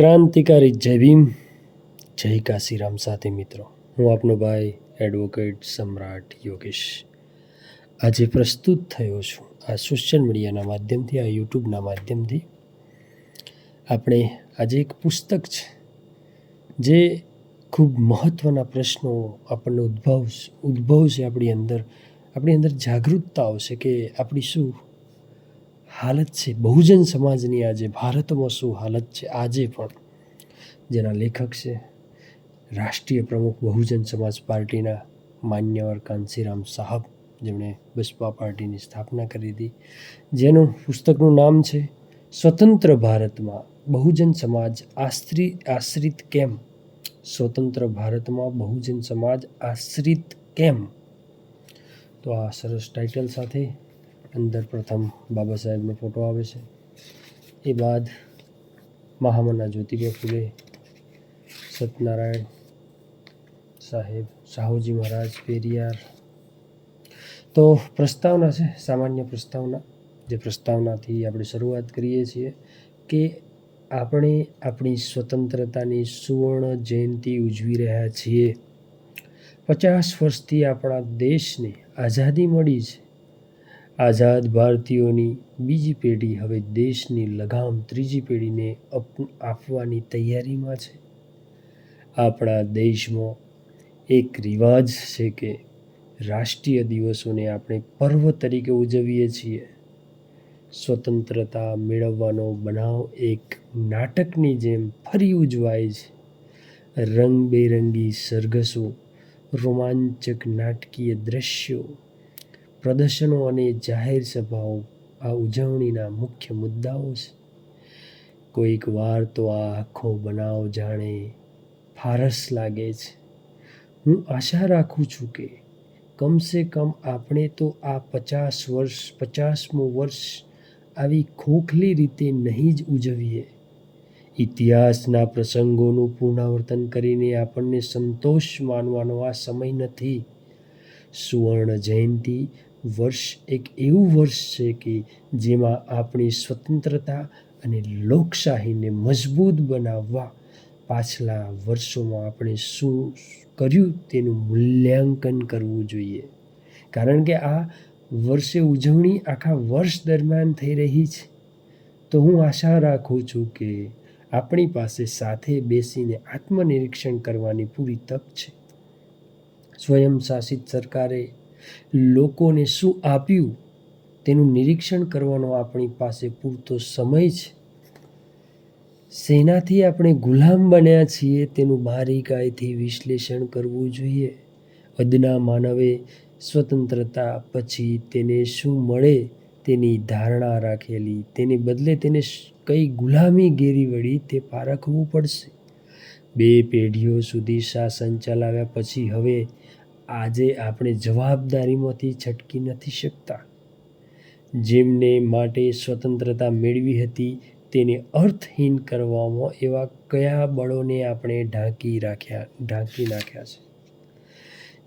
ક્રાંતિકારી જય ભીમ, જય કાશીરામ સાથે મિત્રો. હું આપનો ભાઈ એડવોકેટ સમ્રાટ યોગેશ. આજે પ્રસ્તુત થયો છું આ સોશિયલ મીડિયાના માધ્યમથી, આ યુટ્યુબના માધ્યમથી. આપણે આજે એક પુસ્તક છે, જે ખૂબ મહત્ત્વના પ્રશ્નો આપણને ઉદ્ભવ ઉદ્ભવશે આપણી અંદર આપણી અંદર જાગૃતતા આવશે કે આપણી શું હાલત છે. બહુજન સમાજની આજે, ભારતમાં શું હાલત છે? આજે પણ જેના લેખક છે, રાષ્ટ્રીય પ્રમુખ બહુજન સમાજ પાર્ટીના માન્યવર કાંસીરામ સાહબ, જેમણે બસપા પાર્ટીની સ્થાપના કરી હતી. જેનું પુસ્તકનું નામ છે, સ્વતંત્ર ભારતમાં બહુજન સમાજ આશ્રિત આશ્રિત કેમ? સ્વતંત્ર ભારતમાં બહુજન સમાજ આશ્રિત કેમ? તો આ સરસ ટાઇટલ સાથે અંદર પ્રથમ બાબા સાહેબનો ફોટો આવે છે. એ બાદ મહામના જ્યોતિબા ફૂલે, સત્યનારાયણ સાહેબ સાહુજી મહારાજ, પેરિયાર. તો પ્રસ્તાવના છે, સામાન્ય પ્રસ્તાવના. જે પ્રસ્તાવનાથી આપણે શરૂઆત કરીએ છીએ કે આપણે આપણી સ્વતંત્રતાની સુવર્ણ જયંતિ ઉજવી રહ્યા છીએ. પચાસ વર્ષથી આપણા દેશને આઝાદી મળી છે. આઝાદ ભારતીયોની બીજી પેઢી હવે દેશની લગામ ત્રીજી પેઢીને આપવાની તૈયારીમાં છે. આપણા દેશમાં એક રિવાજ છે કે રાષ્ટ્રીય દિવસોને આપણે પર્વ તરીકે ઉજવીએ છીએ. સ્વતંત્રતા મેળવવાનો બનાવ એક નાટકની જેમ ફરી ઉજવાય છે. રંગબેરંગી સરઘસો, રોમાંચક નાટકીય દ્રશ્યો પ્રદર્શનો અને જાહેર સભાઓ આ ઉજવણીના મુખ્ય મુદ્દાઓ છે. કોઈક વાર તો આ આખો બનાવ જાણે ફારસ લાગે છે. હું આશા રાખું છું કે કમસે કમ આપણે તો આ પચાસ વર્ષ, પચાસમું વર્ષ આવી ખોખલી રીતે નહીં જ ઉજવીએ. ઇતિહાસના પ્રસંગોનું પુનરાવર્તન કરીને આપણને સંતોષ માનવાનો આ સમય નથી. સુવર્ણ જયંતિ વર્ષ એક એવું વર્ષ છે કે જેમાં આપણી સ્વતંત્રતા અને લોકશાહીને મજબૂત બનાવવા પાછલા વર્ષોમાં આપણે શું કર્યું તેનું મૂલ્યાંકન કરવું જોઈએ. કારણ કે આ વર્ષે ઉજવણી આખા વર્ષ દરમિયાન થઈ રહી છે. તો હું આશા રાખું છું કે આપણી પાસે સાથે બેસીને આત્મનિરીક્ષણ કરવાની પૂરી તક છે. સ્વયંશાસિત સરકારે લોકોને શું આપ્યું તેનું નિરીક્ષણ કરવાનો આપણી પાસે પૂરતો સમય છે. શેનાથી આપણે ગુલામ બન્યા છીએ તેનું બારીકાઈથી વિશ્લેષણ કરવું જોઈએ. અદના માનવે સ્વતંત્રતા પછી તેને શું મળે તેની ધારણા રાખેલી, તેને બદલે તેને કઈ ગુલામી ઘેરી વળી તે પારખવું પડશે. બે પેઢીઓ સુધી શાસન ચલાવ્યા પછી હવે આજે આપણે જવાબદારીમાંથી છટકી નથી શકતા. જેમને માટે સ્વતંત્રતા મેળવી હતી, તેને અર્થહીન કરવામાં એવા કયા બળોને આપણે ઢાંકી રાખ્યા, ઢાંકી નાખ્યા છે?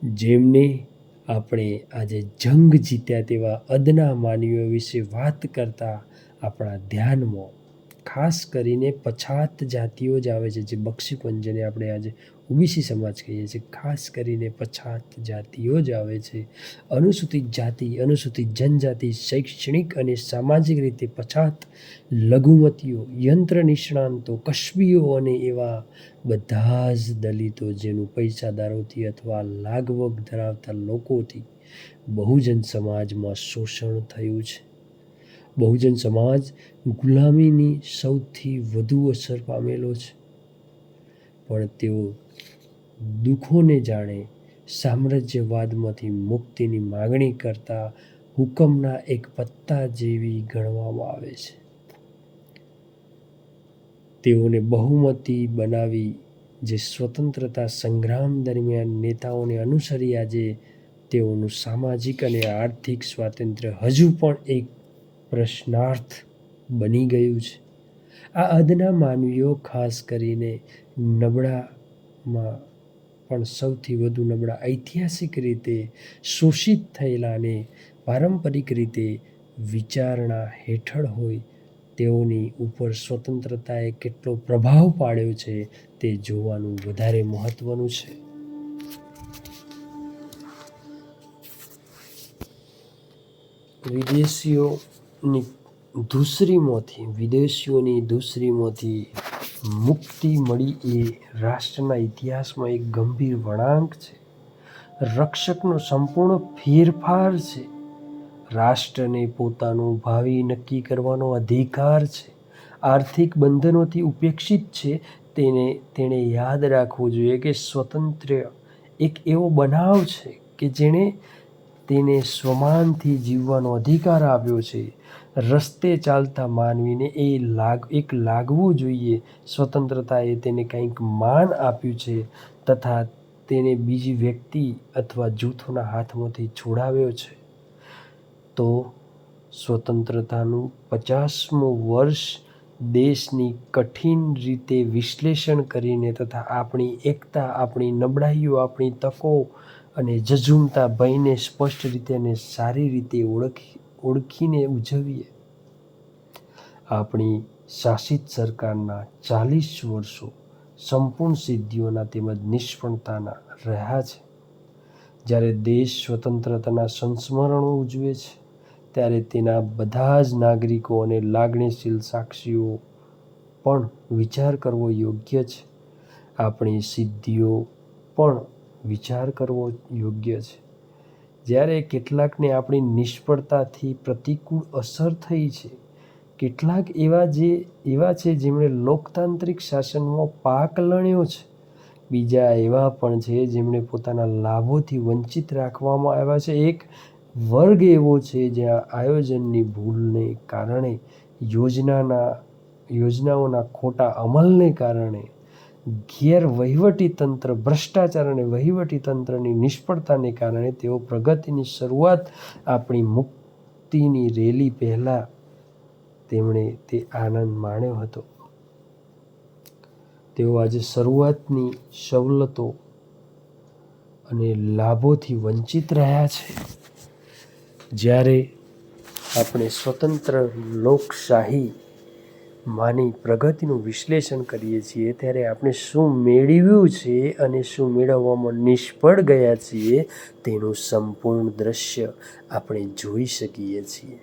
જેમને આપણે આજે જંગ જીત્યા તેવા અદના માનવીઓ વિશે વાત કરતા આપણા ધ્યાનમાં, ખાસ કરીને પછાત જાતિઓ જ આવે છે, જે બક્ષીપંજને આપણે આજે ઓબીસી સમાજ કહીએ છીએ, ખાસ કરીને પછાત જાતિઓ જ આવે છે. અનુસૂચિત જાતિ, અનુસૂચિત જનજાતિ, શૈક્ષણિક અને સામાજિક રીતે પછાત લઘુમતીઓ, યંત્ર નિષ્ણાંતો કશ્મીઓ અને એવા બધા જ દલિતો જેનું પૈસાદારોથી અથવા લાગવગ ધરાવતા લોકોથી બહુજન સમાજમાં શોષણ થયું છે. બહુજન સમાજ ગુલામીની સૌથી વધુ અસર પામેલો છે. પણ તેઓ દુઃખોને જાણે સામ્રાજ્યવાદમાંથી મુક્તિની માગણી કરતા હુકમના એક પત્તા જેવી ગણવામાં આવે છે. તેઓને બહુમતી બનાવી જે સ્વતંત્રતા સંગ્રામ દરમિયાન નેતાઓને અનુસરી આજે તેઓનું સામાજિક અને આર્થિક સ્વાતંત્ર્ય હજુ પણ એક પ્રશ્નાર્થ બની ગયું છે. આ અદના માનવીઓ ખાસ કરીને નબળામાં પણ સૌથી વધુ નબળા ઐતિહાસિક રીતે શોષિત થયેલા અને પારંપરિક રીતે વિચારણા હેઠળ હોય તેઓની ઉપર સ્વતંત્રતાએ કેટલો પ્રભાવ પાડ્યો છે તે જોવાનું વધારે મહત્ત્વનું છે. વિદેશીઓની ધૂસરીમાંથી વિદેશીઓની ધૂસરીમાંથી મુક્તિ મળી એ રાષ્ટ્રના ઇતિહાસમાં એક ગંભીર વળાંક છે. રક્ષકનો સંપૂર્ણ ફેરફાર છે. રાષ્ટ્રને પોતાનું ભાવિ નક્કી કરવાનો અધિકાર છે. આર્થિક બંધનોથી ઉપેક્ષિત છે. તેને, તેણે યાદ રાખવું જોઈએ કે સ્વતંત્ર એક એવો બનાવ છે કે જેણે તેને સ્વમાનથી જીવવાનો અધિકાર આપ્યો છે. રસ્તે ચાલતા માનવીને એ લાગ, એક લાગવું જોઈએ. સ્વતંત્રતાએ તેને કંઈક માન આપ્યું છે તથા તેને બીજી વ્યક્તિ અથવા જૂથોના હાથમાંથી છોડાવ્યો છે. તો સ્વતંત્રતાનું પચાસમું વર્ષ દેશની કઠિન રીતે વિશ્લેષણ કરીને તથા આપણી એકતા, આપણી નબળાઈઓ, આપણી તકો અને જઝુમતા ભયને સ્પષ્ટ રીતે અને સારી રીતે ઓળખી ઓળખીને ઉજવીએ. આપણી શાસિત સરકારના ચાલીસ વર્ષો સંપૂર્ણ સિદ્ધિઓના તેમજ નિષ્ફળતાના રહ્યા છે. જ્યારે દેશ સ્વતંત્રતાના સંસ્મરણો ઉજવે છે, ત્યારે તેના બધા જ નાગરિકો અને લાગણીશીલ સાક્ષીઓ પણ વિચાર કરવો યોગ્ય છે. આપણી સિદ્ધિઓ પણ વિચાર કરવો યોગ્ય છે. જ્યારે કેટલાકને આપણી નિષ્ફળતાથી પ્રતિકૂળ અસર થઈ છે, કેટલાક એવા જે, એવા છે જેમણે લોકતાંત્રિક શાસનમાં પાક લણ્યો છે, બીજા એવા પણ છે જેમણે પોતાના લાભોથી વંચિત રાખવામાં આવ્યા છે. એક વર્ગ એવો છે જ્યાં આયોજનની ભૂલને કારણે યોજનાના, યોજનાઓના ખોટા અમલને કારણે ગેર વહીવટીતંત્ર, ભ્રષ્ટાચાર અને વહીવટીતંત્રની નિષ્ફળતાને કારણે તેઓ પ્રગતિની શરૂઆત આપણી મુક્તિની રેલી પહેલાં તેમણે તે આનંદ માણ્યો હતો. તેઓ આજે શરૂઆતની સવલતો અને લાભોથી વંચિત રહ્યા છે. જ્યારે આપણે સ્વતંત્ર લોકશાહી માની પ્રગતિનું વિશ્લેષણ કરીએ છીએ, ત્યારે આપણે શું મેળવ્યું છે અને શું મેળવવામાં નિષ્ફળ ગયા છીએ તેનું સંપૂર્ણ દ્રશ્ય આપણે જોઈ શકીએ છીએ.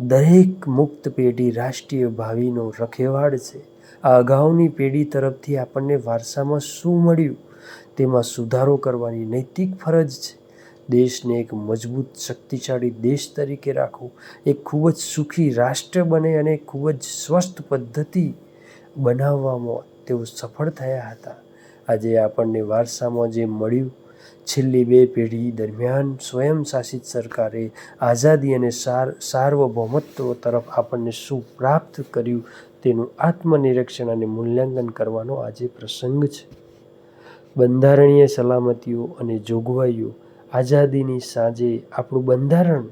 દરેક મુક્ત પેઢી રાષ્ટ્રીય ભાવિનો રખેવાડ છે. આ અગાઉની પેઢી તરફથી આપણને વારસામાં શું મળ્યું? તેમાં સુધારો કરવાની નૈતિક ફરજ છે. દેશને એક મજબૂત શક્તિશાળી દેશ તરીકે રાખવું. એક ખૂબ જ સુખી રાષ્ટ્ર બને અને ખૂબ જ સ્વસ્થ પદ્ધતિ બનાવવામાં તેઓ સફળ થયા હતા. આજે આપણને વારસામાં જે મળ્યું, છેલ્લી બે પેઢી દરમિયાન સ્વયંશાસિત સરકારે આઝાદી અને સાર, સાર્વભૌમત્વ તરફ આપણને શું પ્રાપ્ત કર્યું તેનું આત્મનિરીક્ષણ અને મૂલ્યાંકન કરવાનો આજે પ્રસંગ છે. બંધારણીય સલામતીઓ અને જોગવાઈઓ આઝાદીની સાંજે આપણું બંધારણ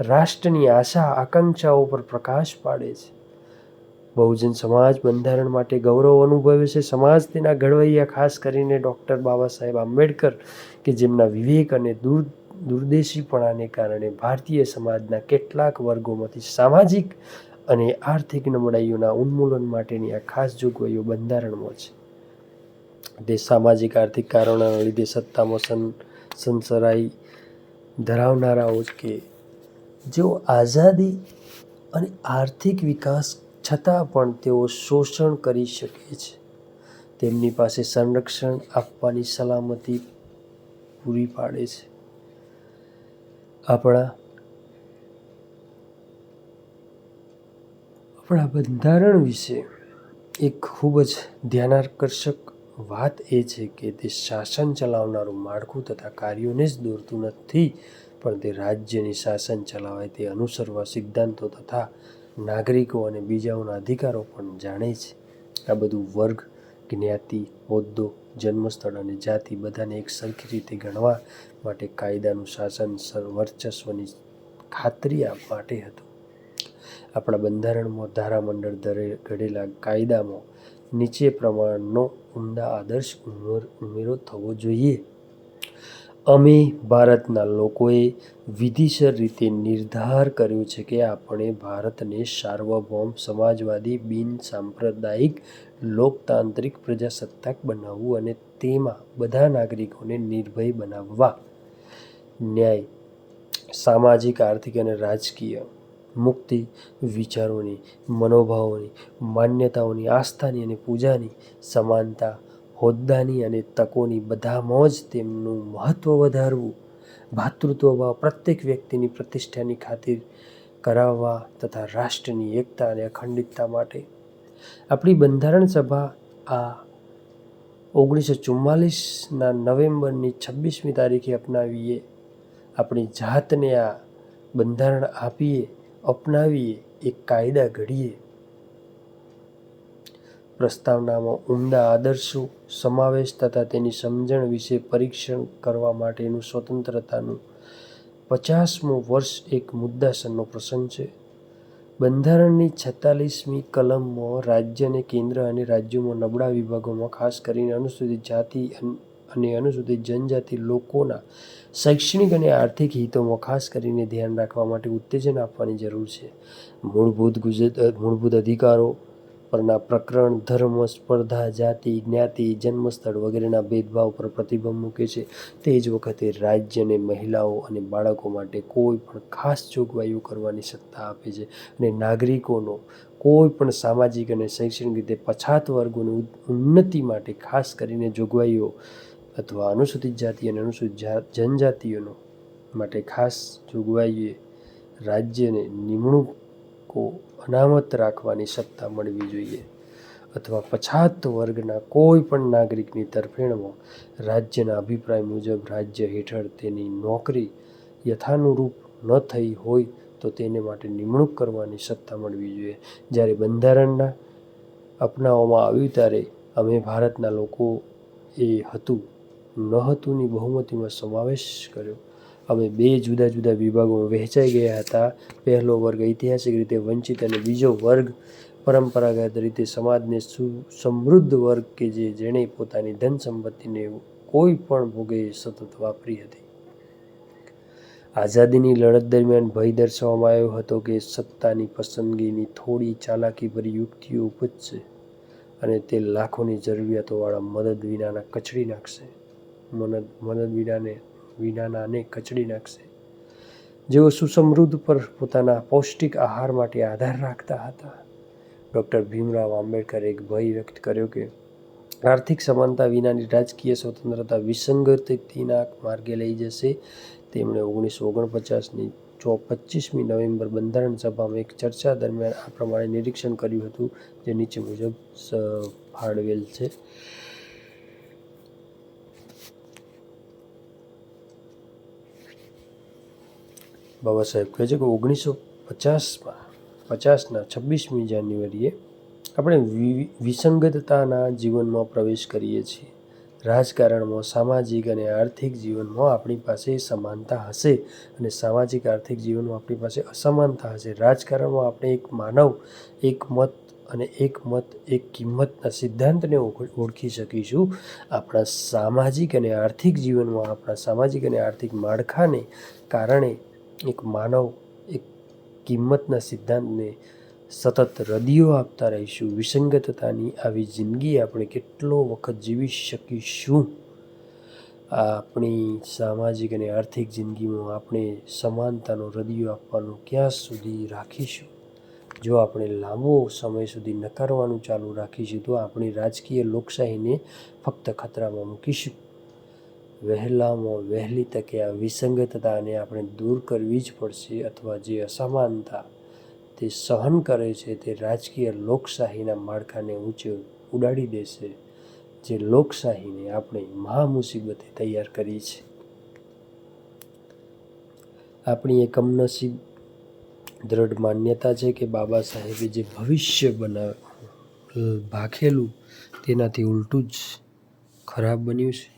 રાષ્ટ્રની આશા, આકાંક્ષાઓ પર પ્રકાશ પાડે છે. બહુજન સમાજ બંધારણ માટે ગૌરવ અનુભવે છે. સમાજ તેના ઘડવૈયા, ખાસ કરીને ડૉક્ટર બાબા સાહેબ આંબેડકર, કે જેમના વિવેક અને દૂર, દૂરદેશીપણાને કારણે ભારતીય સમાજના કેટલાક વર્ગોમાંથી સામાજિક અને આર્થિક નબળાઈઓના ઉન્મૂલન માટેની આ ખાસ જોગવાઈઓ બંધારણમાં છે. તે સામાજિક, આર્થિક કારણોના લીધે સત્તામાં સં સંસરાઈ ધરાવનારાઓ કે જેઓ આઝાદી અને આર્થિક વિકાસ છતાં પણ તેઓ શોષણ કરી શકે છે. તેમની પાસે સંરક્ષણ આપવાની સલામતી પૂરી પાડે છે. આપણા આપણા બંધારણ વિશે એક ખૂબ જ ધ્યાનાકર્ષક વાત એ છે કે તે શાસન ચલાવનારું માળખું તથા કાર્યોને જ દોરતું નથી, પણ તે રાજ્યની શાસન ચલાવાય તે અનુસરવા સિદ્ધાંતો તથા નાગરિકો અને બીજાઓના અધિકારો પણ જાણે છે. આ બધું વર્ગ, જ્ઞાતિ, હોદ્દો, જન્મસ્થળ અને જાતિ બધાને એક સરખી રીતે ગણવા માટે કાયદાનું શાસન વર્ચસ્વની ખાતરી આપવા માટે હતું. આપણા બંધારણમાં ધારામંડળ ઘડેલા કાયદામાં નીચે પ્રમાણનો ઉમદા આદર્શ ઉમેર ઉમેરો થવો જોઈએ. અમે ભારતના લોકોએ વિધિસર રીતે નિર્ધાર કર્યો છે કે આપણે ભારતને સાર્વભૌમ, સમાજવાદી, બિન સાંપ્રદાયિક, લોકતાંત્રિક પ્રજાસત્તાક બનાવવું અને તેમાં બધા નાગરિકોને નિર્ભય બનાવવા. ન્યાય, સામાજિક, આર્થિક અને રાજકીય મુક્તિ, વિચારોની, મનોભાવોની, માન્યતાઓની, આસ્થાની અને પૂજાની, સમાનતા, હોદ્દાની અને તકોની બધામાં જ તેમનું મહત્ત્વ વધારવું ભાતૃત્વભાવ પ્રત્યેક વ્યક્તિની પ્રતિષ્ઠાની ખાतिर કરાવવા તથા રાષ્ટ્રની એકતા અને અખંડિતતા માટે. આપણી બંધારણ સભા આ ઓગણીસો ચુમ્માલીસના નવેમ્બરની છવ્વીસમી તારીખે અપનાવીએ. આપણી જાતને આ બંધારણ આપીએ. અપનાવીએ, એક કાયદા ઘડીએ. પ્રસ્તાવનામાં ઉમદા આદર્શો, સમાવેશ તથા તેની સમજણ વિશે પરીક્ષણ કરવા માટેનું સ્વતંત્રતાનું પચાસમું વર્ષ એક મુદ્દાસરનો પ્રસંગ છે. બંધારણની છેતાલીસમી કલમમાં રાજ્યને કેન્દ્ર અને રાજ્યોમાં નબળા વિભાગોમાં ખાસ કરીને અનુસૂચિત જાતિ અને અનુસૂચિત જનજાતિ લોકોના શૈક્ષણિક અને આર્થિક હિતોમાં ખાસ કરીને ધ્યાન રાખવા માટે ઉત્તેજન આપવાની જરૂર છે. મૂળભૂત ગુજરાત મૂળભૂત અધિકારો પરના પ્રકરણ, ધર્મ, સ્પર્ધા, જાતિ, જ્ઞાતિ, જન્મસ્થળ વગેરેના ભેદભાવ પર પ્રતિબંધ મૂકે છે. તે જ વખતે રાજ્યને મહિલાઓ અને બાળકો માટે કોઈ પણ ખાસ જોગવાઈઓ કરવાની સત્તા આપે છે અને નાગરિકોનો કોઈ પણ સામાજિક અને શૈક્ષણિક રીતે પછાત વર્ગોની ઉન્નતિ માટે ખાસ કરીને જોગવાઈઓ અથવા અનુસૂચિત જાતિ અને અનુસૂચિત જનજાતિઓનો માટે ખાસ જોગવાઈએ રાજ્યને નિમણૂકો અનામત રાખવાની સત્તા મળવી જોઈએ અથવા પછાત વર્ગના કોઈ પણ નાગરિકની તરફેણમાં રાજ્યના અભિપ્રાય મુજબ રાજ્ય હેઠળ તેની નોકરી યથાનુરૂપ ન થઈ હોય તો તેને માટે નિમણૂક કરવાની સત્તા મળવી જોઈએ. જ્યારે બંધારણના અપનાવવામાં આવ્યું ત્યારે અમે ભારતના લોકો એ હતું ન બહુમતીમાં સમાવેશ કર્યો. અમે બે જુદા જુદા વિભાગોમાં વહેંચાઈ ગયા હતા. પહેલો વર્ગ ઐતિહાસિક રીતે વંચિત અને બીજો વર્ગ પરંપરાગત રીતે સમાજને સુ, સમૃદ્ધ વર્ગ કે જે જેણે પોતાની ધન સંપત્તિને કોઈ પણ ભોગે સતત વાપરી હતી. આઝાદીની લડત દરમિયાન ભય દર્શાવવામાં આવ્યો હતો કે સત્તાની પસંદગીની થોડી ચાલાકીભરી યુક્તિઓ ઉપજશે અને તે લાખોની જરૂરિયાતોવાળા મદદ વિનાના કચડી નાખશે. મદદ મદદ વિનાને વિનાનાને કચડી નાખશે. જેઓ સુસમૃદ્ધ પર પોતાના પૌષ્ટિક આહાર માટે આધાર રાખતા હતા. ડૉક્ટર ભીમરાવ આંબેડકરે એક ભય વ્યક્ત કર્યો કે, આર્થિક સમાનતા વિનાની રાજકીય સ્વતંત્રતા વિસંગતિના માર્ગે લઈ જશે. તેમણે ઓગણીસો ઓગણપચાસની ચો પચીસમી નવેમ્બર બંધારણ સભામાં એક ચર્ચા દરમિયાન આ પ્રમાણે નિરીક્ષણ કર્યું હતું, જે નીચે મુજબ ફાળવેલ છે. બાબા સાહેબ કહે છે કે ઓગણીસો પચાસમાં, પચાસના છવ્વીસમી જાન્યુઆરીએ આપણે વિસંગતતાના જીવનમાં પ્રવેશ કરીએ છીએ. રાજકારણમાં, સામાજિક અને આર્થિક જીવનમાં આપણી પાસે સમાનતા હશે અને સામાજિક આર્થિક જીવનમાં આપણી પાસે અસમાનતા હશે. રાજકારણમાં આપણે એક માનવ, એક મત અને એક મત, એક કિંમતના સિદ્ધાંતને ઓળખી શકીશું. આપણા સામાજિક અને આર્થિક જીવનમાં આપણા સામાજિક અને આર્થિક માળખાને કારણે એક માનવ, એક કિંમતના સિદ્ધાંતને સતત રદિયો આપતા રહીશું. વિસંગતતાની આવી જિંદગી આપણે કેટલો વખત જીવી શકીશું? આપણી સામાજિક અને આર્થિક જિંદગીમાં આપણે સમાનતાનો રદિયો આપવાનું ક્યાં સુધી રાખીશું? જો આપણે લાંબો સમય સુધી નકારવાનું ચાલુ રાખીશું, તો આપણી રાજકીય લોકશાહીને ફક્ત ખતરામાં મૂકીશું. વહેલામાં વહેલી તકે આ વિસંગતતાને આપણે દૂર કરવી જ પડશે અથવા જે અસમાનતા તે સહન કરે છે તે રાજકીય લોકશાહીના માળખાને ઊંચે ઉડાડી દેશે, જે લોકશાહીને આપણે મહા મુસીબતે તૈયાર કરી છે આપણી એ કમનસીબ દ્રઢ માન્યતા છે કે બાબા સાહેબે જે ભવિષ્ય બનાવ ભાખેલું તેનાથી ઉલટું જ ખરાબ બન્યું છે.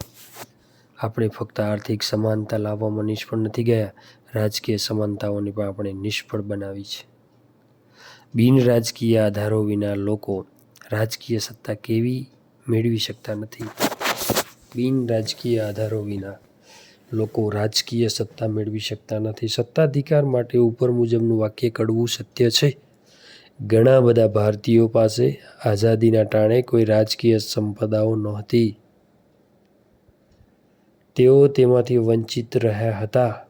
આપણે ફક્ત આર્થિક સમાનતા લાવવામાં નિષ્ફળ નથી ગયા, રાજકીય સમાનતાઓને પણ આપણે નિષ્ફળ બનાવી છે. બિન રાજકીય આધારો વિના લોકો રાજકીય સત્તા કેવી મેળવી શકતા નથી? બિન રાજકીય આધારો વિના લોકો રાજકીય સત્તા મેળવી શકતા નથી. સત્તાધિકાર માટે ઉપર મુજબનું વાક્ય કડવું સત્ય છે. ઘણા બધા ભારતીયો પાસે આઝાદીના ટાણે કોઈ રાજકીય સંપદાઓ નહોતી. તેઓ તેમાંથી વંચિત રહ્યા હતા.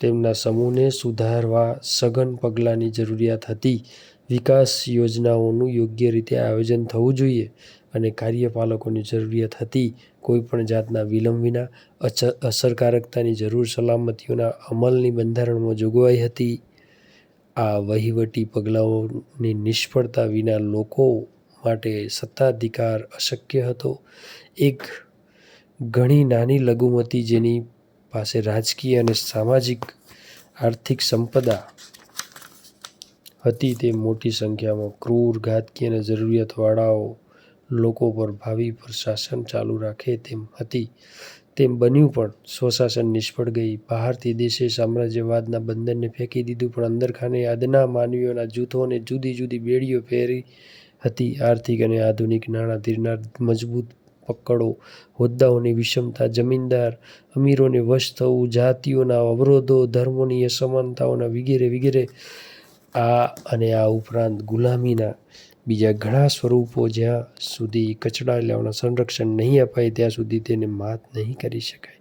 તેમના સમૂહને સુધારવા સઘન પગલાંની જરૂરિયાત હતી. વિકાસ યોજનાઓનું યોગ્ય રીતે આયોજન થવું જોઈએ અને કાર્યપાલકોની જરૂરિયાત હતી. કોઈપણ જાતના વિલંબ વિના અસરકારકતાની જરૂર સલામતીઓના અમલની બંધારણમાં જોગવાઈ હતી. આ વહીવટી પગલાઓની નિષ્ફળતા વિના લોકો માટે સત્તાધિકાર અશક્ય હતો. એક ઘણી નાની લઘુમતી જેની પાસે રાજકીય અને સામાજિક આર્થિક સંપદા હતી તે મોટી સંખ્યામાં ક્રૂર, ઘાતકી અને જરૂરિયાતવાળાઓ લોકો પર ભાવિ પર શાસન ચાલુ રાખે તેમ હતી. તેમ બન્યું પણ સ્વશાસન નિષ્ફળ ગઈ. બહારથી દેશે સામ્રાજ્યવાદના બંધનને ફેંકી દીધું, પણ અંદરખાને અદના માનવીઓના જૂથોને જુદી જુદી બેડીઓ પહેરી હતી. આર્થિક અને આધુનિક નાણાં ધીરનાર મજબૂત પકડો. હોદ્દાઓની વિષમતા, જમીનદાર, અમીરોને વશ થવું, જાતિઓના અવરોધો, ધર્મોની અસમાનતાઓના વગેરે વગેરે, આ અને આ ઉપરાંત ગુલામીના બીજા ઘણા સ્વરૂપો જ્યાં સુધી કચડા લેવાના સંરક્ષણ નહીં અપાય, ત્યાં સુધી તેને માત નહીં કરી શકાય.